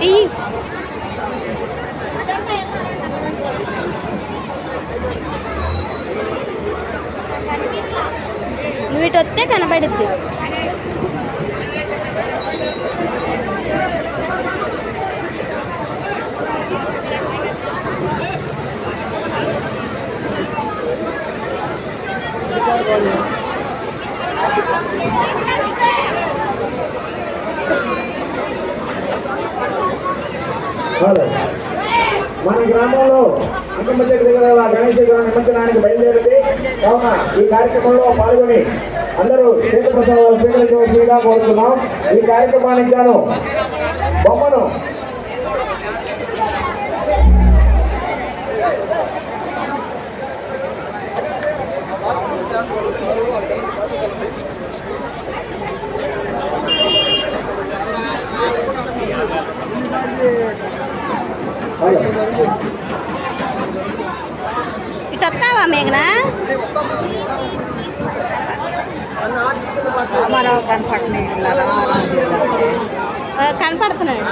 తీ నువ్వు ఇటు వస్తే కనబడుద్ది హలో. మన గ్రామంలో అంకమ్మ చెట్టు దగ్గర గణేష్ విగ్రహం నిమజ్జనానికి బయలుదేరింది. కావున ఈ కార్యక్రమంలో పాల్గొని అందరూ తీర్థప్రసాదాలు స్వీకరించవలసిందిగా కోరుతున్నాం. ఈ కార్యక్రమానికి గాను బొమ్మను ఇటు వస్తావా మేఘనా కనపడుతున్నాడు.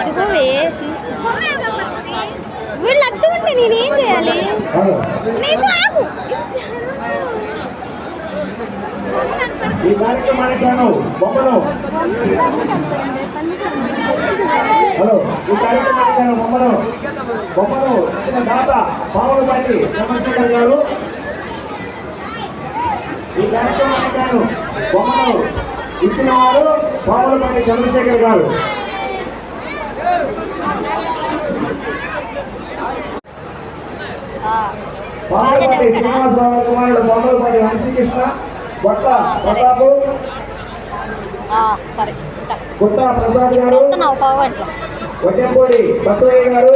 ఇదిగోవే వీళ్ళు అడ్డు ఉంటే నేనేం చేయాలి? ఈ కార్యక్రమానికి గాను బొమ్మను. హలో ఈ కార్యక్రమం బొమ్మలు. బొమ్మలు దాత పావుల పాటి చంద్రశేఖర్ గారు. ఈ కార్యక్రమానికి బొమ్మలు ఇచ్చిన వారు పావులపాటి చంద్రశేఖర్ గారు. పావులపాటి శ్రీనివాసరావు కుమారుడు బొమ్మలపాటి వంశీకృష్ణ బొట్ట ప్రతాపు. సరే గుత్తా ప్రసాద్ గారు. వడ్డెంపూడి బసవయ్య గారు.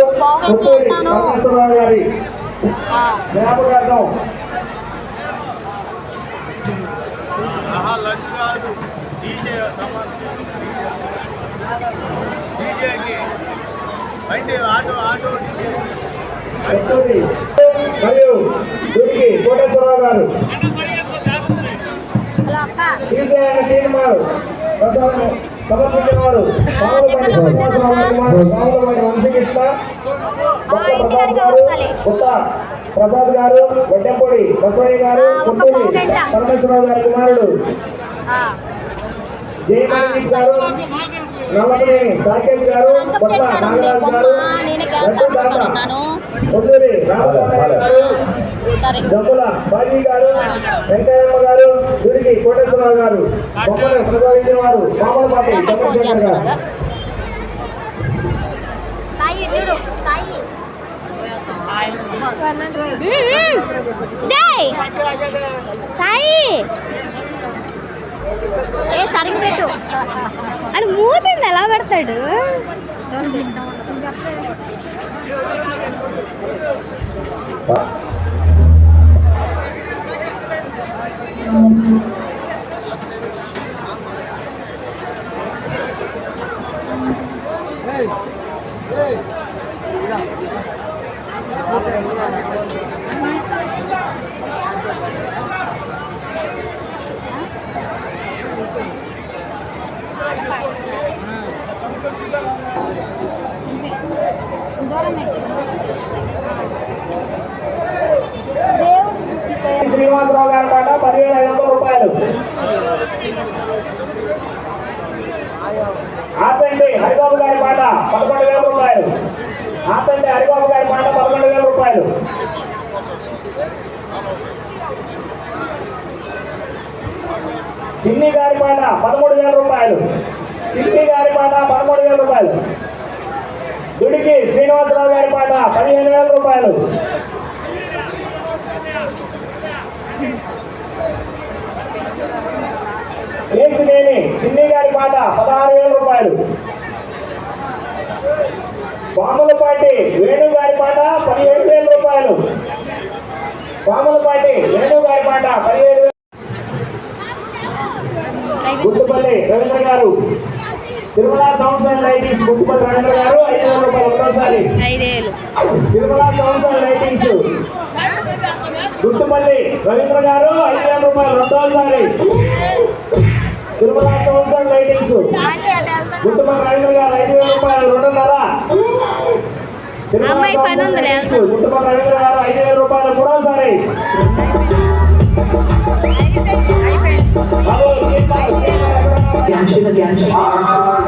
వెళ్తాను. పరమేశ్వరరావు గారి జ్ఞాపకార్థం. మరియు గురికి కోటేశ్వరరావు గారు. హలో అక్క. శ్రీజయ శ్రీనివారు ప్రసాదం సమర్పించిన వారు పావులపాటి శ్రీనివాసరావు కుమారుడు పావులపాటి వంశీకృష్ణ కొత్త ప్రసాద్ గారు. వడ్డెంపూడి బసవయ్య గారు కొత్తూరి పరమేశ్వరరావు గారి కుమారుడు ఆ, జయమణి గారు నల్లమనేని సాకేత్ గారు అంత కొత్త పెట్టాడు నాగరాజు బొమ్మ గారు నేనే లడ్డు గ్యాస్ దాత ఉన్నాను కొత్తూరి రామచంద్రయ్య గారు సరే. జబ్బుల బాజీ గారు వెంకయ్యమ్మ గారు గురికి కోటేశ్వరరావు గారు బొమ్మలు ప్రసాదించిన వారు మామలపాటి నాకు ఫోన్ చంద్రశేఖర్ గారు. చేస్తున్నారా? సాయి చూడు సాయి. డేయ్ సాయి. ఏ సరిగ్గా పెట్టు. అని మూతింది ఎలా పెడతాడు? శ్రీనివాసరావు గారి పాట పదివేల ఐదు వందల రూపాయలు ఆచండి హరిబాబు గారి పాట పదకొండు వేల రూపాయలు. ఆచండి హరిబాబు గారి పాట పదకొండు వేల రూపాయలు. చిన్ని గారి పాట పదమూడు వేల రూపాయలు. చిన్ని గారి పాట పదమూడు వేల రూపాయలు. దుడికి శ్రీనివాసరావు గారి పాట పదిహేను వేల రూపాయలు. కేసినేని చిన్ని గారి పాట పదహారు వేల రూపాయలు. పాములపాటి వేణు గారి పాట పదిహేడు వేల రూపాయలు. పాములపాటి వేణు గారి పాట పదిహేడు గుట్టుపల్లి గారు. Tirumala sounds and lightings Guttupalli Ravindra గారు ఐదు వేల రూపాయలు ఒక్కసారి. Tirumala sounds and lightings. Guttupalli Ravindra గారు ఐదు వేల రూపాయలు రెండోసారి. Tirumala sounds and lightings. Guttupalli Ravindra గారు ఐదు వేల రూపాయలు రెండున్నర. తిరుమల అమ్మాయి పని ఉందిలే. గుట్టుపల్లి రవీంద్ర గారు ఐదు వేల రూపాయలు మూడోసారి. Shiva Ganj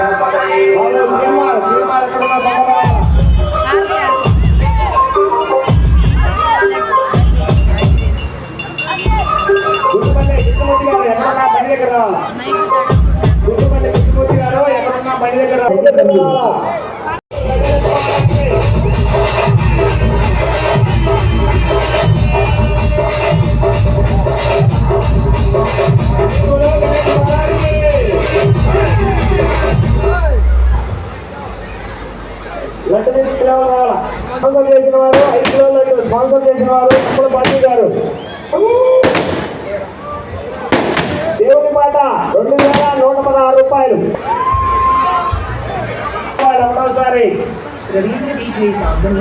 తీసుకురావాలి కావాలా స్పాన్సర్ చేసిన వారు ఐదు కిలోల స్పాన్సర్ చేసిన వారు తమ్ముడు పార్టీ గారు. దేవుని మాట రెండు వేల నూట పదహారు రూపాయలు. రూపాయలు ఒకటోసారి Ravindra DJ Sounds and